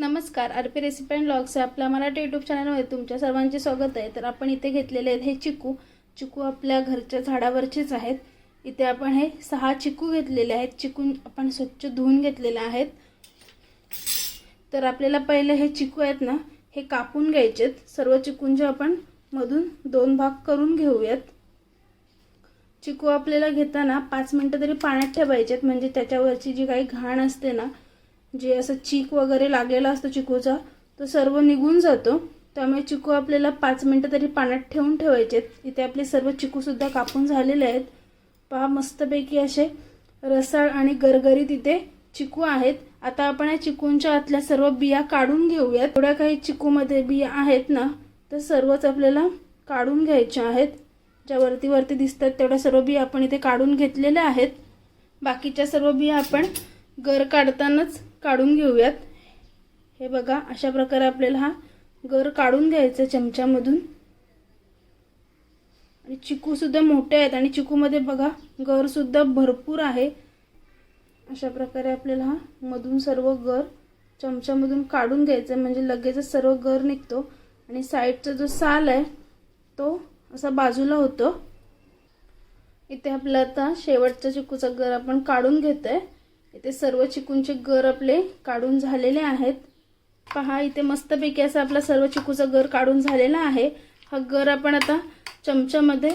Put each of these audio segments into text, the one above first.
नमस्कार R P recipe and blogs आपल्या Marathi YouTube चॅनलमध्ये तुमच्या सर्वांचे स्वागत आहे. तर आपण इथे घेतलेले आहेत हे चिकू. चिकू आपल्या घरच्या झाडावरचेच आहेत. इथे आपण हे सहा चिकू घेतलेले आहेत. चिकू आपण स्वच्छ धुवून घेतलेले आहेत. तर आपल्याला पहिले हे चिकू आहेत ना हे कापून घ्यायचेत. सर्व चिकूंचे आपण मधून दोन भाग करून घेऊयात. चिकू आपल्याला घेताना पाच मिनटं तरी पाण्यात ठेवायचेत. म्हणजे त्याच्यावरची जी काही घाण असते ना जे असं चीक वगैरे लागलेला असतो चिकूचा तो सर्व निघून जातो. त्यामुळे चिकू आपल्याला पाच मिनटं तरी पाण्यात ठेवून ठेवायचेत इथे आपले सर्व चिकूसुद्धा कापून झालेले आहेत. पहा मस्तपैकी असे रसाळ आणि गरगरीत इथे चिकू आहेत. आता आपण या चिकूंच्या आतल्या सर्व बिया काढून घेऊयात. थोड्या काही चिकूमध्ये बिया आहेत ना तर सर्वच आपल्याला काढून घ्यायच्या आहेत. ज्या वरती वरती दिसतात तेवढ्या सर्व बिया आपण इथे काढून घेतलेल्या आहेत. बाकीच्या सर्व बिया आपण गर काढतानाच काढून घेऊयात. हे बघा अशा प्रकारे आपल्याला हा गर काढून घ्यायचा चमच्यामधून. आणि चिकूसुद्धा मोठे आहेत आणि चिकूमध्ये बघा गरसुद्धा भरपूर आहे. अशा प्रकारे आपल्याला हा मधून सर्व गर चमच्यामधून काढून घ्यायचं म्हणजे लगेचच सर्व गर निघतो. आणि साईडचा जो साल आहे तो असा बाजूला होतो. इथे आपलं आता शेवटचा चिकूचा गर आपण काढून घेतोय. इथे सर्व चिकूंचे गर आपले काढून झालेले आहेत. पहा इथे मस्तपैकी असा आपला सर्व चिकूचा गर काढून झालेला आहे. हा गर आपण आता चमच्यामध्ये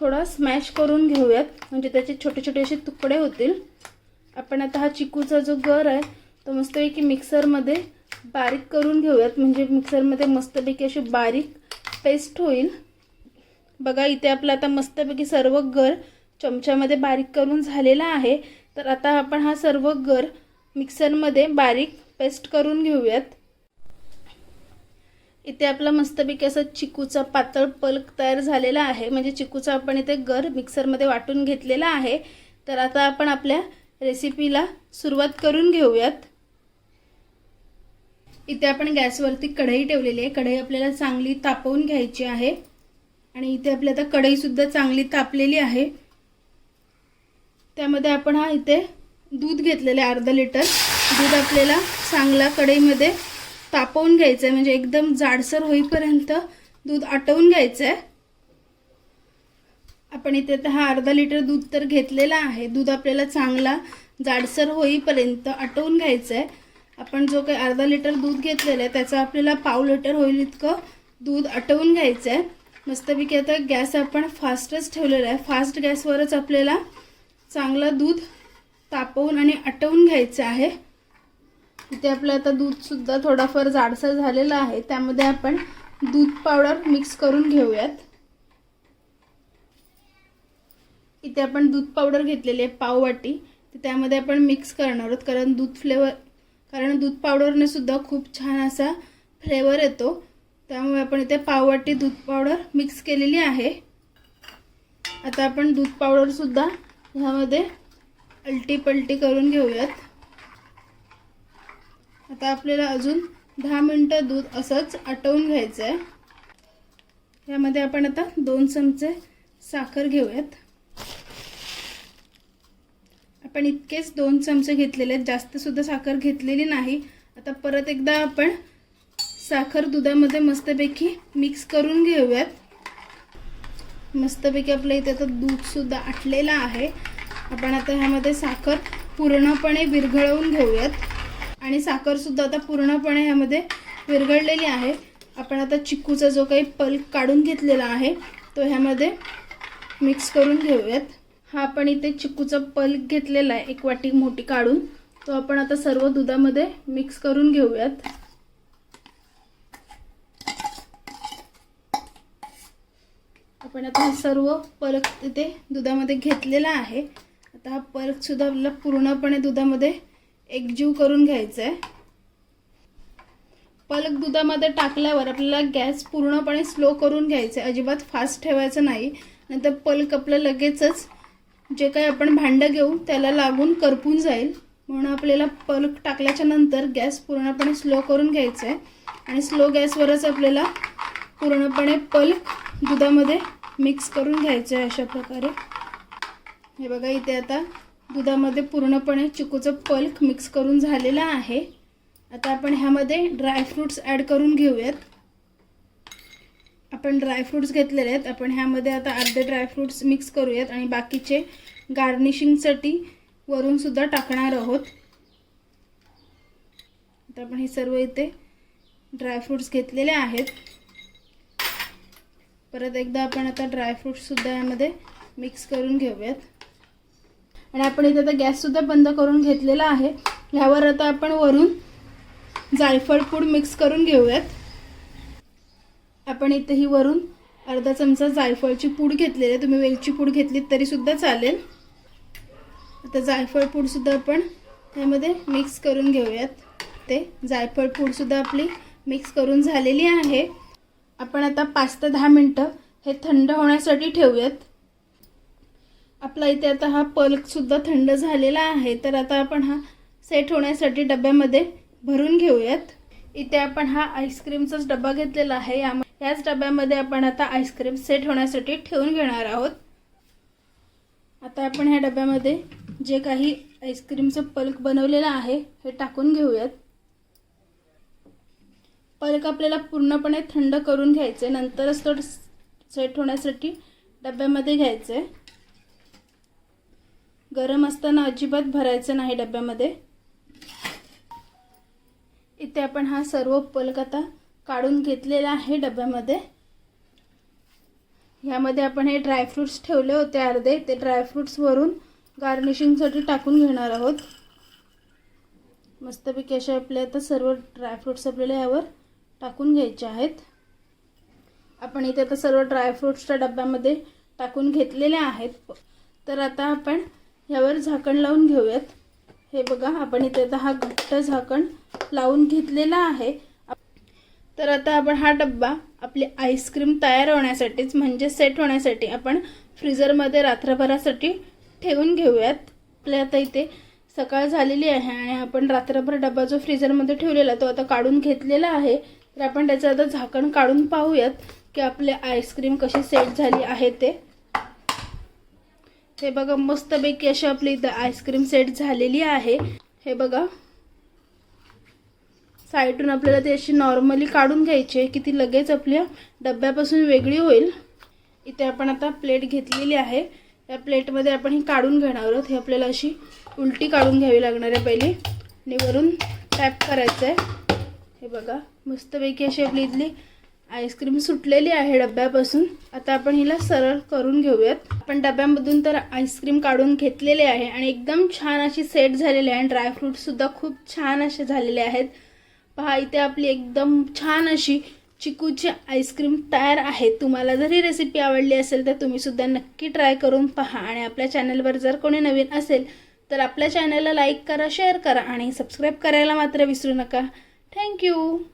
थोडा स्मॅश करून घेऊयात. म्हणजे त्याचे छोटे छोटे असे तुकडे होतील. आपण आता हा चिकूचा जो गर आहे तो मस्तपैकी मिक्सरमध्ये बारीक करून घेऊयात. म्हणजे मिक्सरमध्ये मस्तपैकी अशी बारीक पेस्ट होईल. बघा इथे आपलं आता मस्तपैकी सर्व गर चमच्यामध्ये बारीक करून झालेला आहे. तर आता आपण हा सर्व गर मिक्सरमध्ये बारीक पेस्ट करून घेऊयात. इथे आपला मस्तपैकी असा चिकूचा पातळ पल्क तयार झालेला आहे. म्हणजे चिकूचा आपण इथे गर मिक्सरमध्ये वाटून घेतलेला आहे. तर आता आपण आपल्या रेसिपीला सुरुवात करून घेऊयात. इथे आपण गॅसवरती कढई ठेवलेली आहे. कढई आपल्याला चांगली तापवून घ्यायची आहे. आणि इथे आपली आता कढईसुद्धा चांगली तापलेली आहे. त्यामध्ये आपण हा इथे दूध घेतलेलं आहे अर्धा लिटर. दूध आपल्याला चांगला कढईमध्ये तापवून घ्यायचं आहे म्हणजे एकदम जाडसर होईपर्यंत दूध आटवून घ्यायचं आहे आपण इथे तर हा अर्धा लिटर दूध तर घेतलेला आहे. दूध आपल्याला चांगला जाडसर होईपर्यंत आटवून घ्यायचं आहे आपण जो काही अर्धा लिटर दूध घेतलेलं आहे त्याचं आपल्याला पाव लिटर होईल इतकं दूध आटवून घ्यायचं आहे मस्तपैकी आता गॅस आपण फास्टच ठेवलेला आहे. फास्ट गॅसवरच आपल्याला चांगलं दूध तापवून आणि आटवून घ्यायचं आहे. इथे आपलं आता दूधसुद्धा थोडाफार जाडसर झालेला आहे. त्यामध्ये आपण दूध पावडर मिक्स करून घेऊयात. इथे आपण दूध पावडर घेतलेली आहे पाववाटी. तर त्यामध्ये आपण मिक्स करणार आहोत कारण दूध फ्लेवर कारण दूध पावडरने सुद्धा खूप छान असा फ्लेवर येतो. त्यामुळे आपण इथे पाववाटी दूध पावडर मिक्स केलेली आहे. आता आपण दूध पावडरसुद्धा ह्यामध्ये अलटी पलटी करून घेऊयात. आता आपल्याला अजून दहा मिनटं दूध असंच आटवून घ्यायचं आहे यामध्ये आपण आता दोन चमचे साखर घेऊयात. आपण इतकेच दोन चमचे घेतलेले आहेत. जास्तसुद्धा साखर घेतलेली नाही. आता परत एकदा आपण साखर दुधामध्ये मस्तपैकी मिक्स करून घेऊयात. मस्तपैकी आपल्या इथे आता दूधसुद्धा आटलेलं आहे. आपण आता ह्यामध्ये साखर पूर्णपणे विरघळवून घेऊयात. आणि साखरसुद्धा आता पूर्णपणे ह्यामध्ये विरघळलेली आहे. आपण आता चिक्कूचा जो काही पल्प काढून घेतलेला आहे तो ह्यामध्ये मिक्स करून घेऊयात. हा आपण इथे चिक्कूचा पल्प घेतलेला आहे एक वाटी मोठी काढून. तो आपण आता सर्व दुधामध्ये मिक्स करून घेऊयात. आपण आता हे सर्व परक तिथे दुधामध्ये घेतलेला आहे. आता हा परकसुद्धा आपल्याला पूर्णपणे दुधामध्ये एकजीव करून घ्यायचा आहे. पलक दुधामध्ये टाकल्यावर आपल्याला गॅस पूर्णपणे स्लो करून घ्यायचा आहे. अजिबात फास्ट ठेवायचं नाही. नंतर पलक आपलं लगेचच जे काही आपण भांडं घेऊ त्याला लागून करपून जाईल. म्हणून आपल्याला पलक टाकल्याच्या नंतर गॅस पूर्णपणे स्लो करून घ्यायचा आहे. आणि स्लो गॅसवरच आपल्याला पूर्णपणे पल्क दुधामध्ये मिक्स करून घ्यायचं आहे अशा प्रकारे. हे बघा इथे आता दुधामध्ये पूर्णपणे चिकूचं पल्क मिक्स करून झालेलं आहे. आता आपण ह्यामध्ये ड्रायफ्रूट्स ॲड करून घेऊयात. आपण ड्रायफ्रूट्स घेतलेले आहेत. आपण ह्यामध्ये आता अर्धे ड्रायफ्रूट्स मिक्स करूयात आणि बाकीचे गार्निशिंगसाठी वरूनसुद्धा टाकणार आहोत. आता आपण हे सर्व इथे ड्रायफ्रूट्स घेतलेले आहेत. परत एकदा आपण आता ड्रायफ्रूट्ससुद्धा यामध्ये मिक्स करून घेऊयात. आणि आपण इथे आता गॅससुद्धा बंद करून घेतलेला आहे. ह्यावर आता आपण वरून जायफळ पूड मिक्स करून घेऊयात. आपण इथेही वरून अर्धा चमचा जायफळची पूड घेतलेली आहे. तुम्ही वेलची पूड घेतलीत तरीसुद्धा चालेल. आता जायफळ पूडसुद्धा आपण त्यामध्ये मिक्स करून घेऊयात. ते जायफळ पूडसुद्धा आपली मिक्स करून झालेली आहे. आपण आता पाच ते दहा मिनटं हे थंड होण्यासाठी ठेवूयात. आपला इथे आता हा पल्कसुद्धा थंड झालेला आहे तर आता आपण हा सेट होण्यासाठी डब्यामध्ये भरून घेऊयात. इथे आपण हा आईस्क्रीमचाच डबा घेतलेला आहे या याच डब्यामध्ये आपण आता आईस्क्रीम सेट होण्यासाठी ठेवून घेणार आहोत. आता आपण ह्या डब्यामध्ये जे काही आईस्क्रीमचं पल्क बनवलेलं आहे हे टाकून घेऊयात. पालक आपल्याला पूर्णपणे थंड करून घ्यायचे. नंतरच तो सेट होण्यासाठी डब्यामध्ये घ्यायचे. गरम असताना अजिबात भरायचं नाही डब्यामध्ये. इथे आपण हा सर्व पलक आता काढून घेतलेला आहे डब्यामध्ये. ह्यामध्ये आपण हे ड्रायफ्रूट्स ठेवले होते अर्धे. ते ड्रायफ्रुट्सवरून गार्निशिंगसाठी टाकून घेणार आहोत. मस्तपैकी असे आपले आता सर्व ड्रायफ्रूट्स आपल्याला यावर टाकून घ्यायचे आहेत. आपण इथे आता सर्व ड्रायफ्रूट्सच्या डब्यामध्ये टाकून घेतलेले आहेत. तर आता आपण यावर झाकण लावून घेऊयात. हे बघा आपण इथे आता हा घट्ट झाकण लावून घेतलेला आहे. तर आता आपण हा डब्बा आपली आईस्क्रीम तयार होण्यासाठीच म्हणजे सेट होण्यासाठी आपण फ्रीजरमध्ये रात्रभरासाठी ठेवून घेऊयात. आपल्या आता इथे सकाळ झालेली आहे आणि आपण रात्रभर डब्बा जो फ्रीजरमध्ये ठेवलेला तो आता काढून घेतलेला आहे. तर आपण त्याचं आता झाकण काढून पाहूयात की आपली आईस्क्रीम कशी सेट झाली आहे ते. हे बघा मस्तपैकी अशी आपली इथं आईस्क्रीम सेट झालेली आहे. हे बघा. साईडून आपल्याला ती अशी नॉर्मली काढून घ्यायची आहे की ती लगेच आपल्या डब्यापासून वेगळी होईल. इथे आपण आता प्लेट घेतलेली आहे. या प्लेटमध्ये आपण ही काढून घेणार आहोत. हे आपल्याला अशी उलटी काढून घ्यावी लागणार आहे पहिली. आणि वरून टॅप करायचं आहे हे बघा मस्तपैकी अशी आपली इथली आईस्क्रीम सुटलेली आहे डब्यापासून. आता आपण हिला सरळ करून घेऊयात. आपण डब्यामधून तर आईस्क्रीम काढून घेतलेले आहे आणि एकदम छान अशी सेट झालेली आहे. आणि ड्रायफ्रूटसुद्धा खूप छान असे झालेले आहेत. पहा इथे आपली एकदम छान अशी चिकूची आईस्क्रीम तयार आहे. तुम्हाला जर ही रेसिपी आवडली असेल तर तुम्हीसुद्धा नक्की ट्राय करून पहा. आणि आपल्या चॅनलवर जर कोणी नवीन असेल तर आपल्या चॅनलला लाईक करा शेअर करा आणि सबस्क्राईब करायला मात्र विसरू नका. Thank you.